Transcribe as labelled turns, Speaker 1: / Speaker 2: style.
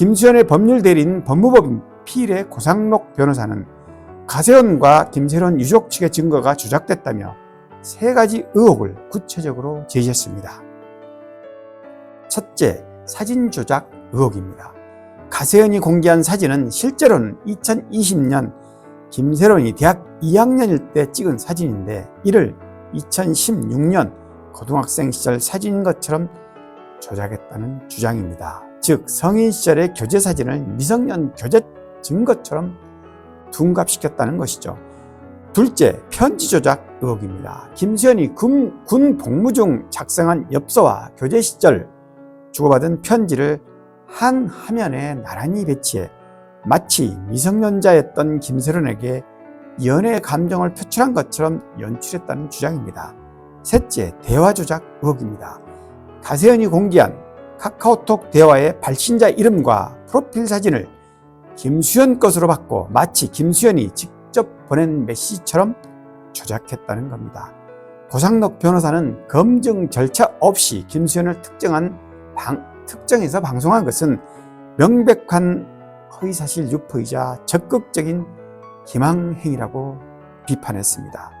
Speaker 1: 김수현의 법률 대리인 법무법인 피일의 고상록 변호사는 가세현과 김세론 유족 측의 증거가 조작됐다며 세 가지 의혹을 구체적으로 제시했습니다. 첫째, 사진 조작 의혹입니다. 가세현이 공개한 사진은 실제로는 2020년 김세론이 대학 2학년일 때 찍은 사진인데 이를 2016년 고등학생 시절 사진인 것처럼 조작했다는 주장입니다. 즉 성인 시절의 교제 사진을 미성년 교제 증거처럼 둔갑시켰다는 것이죠. 둘째, 편지 조작 의혹입니다. 김수현이 군, 군 복무 중 작성한 엽서와 교제 시절 주고받은 편지를 한 화면에 나란히 배치해 마치 미성년자였던 김세론에게 연애 감정을 표출한 것처럼 연출했다는 주장입니다. 셋째, 대화 조작 의혹입니다. 가세현이 공개한 카카오톡 대화의 발신자 이름과 프로필 사진을 김수현 것으로 바꿔 마치 김수현이 직접 보낸 메시지처럼 조작했다는 겁니다. 고상록 변호사는 검증 절차 없이 김수현을 특정한 방, 특정해서 방송한 것은 명백한 허위사실 유포이자 적극적인 기망행위라고 비판했습니다.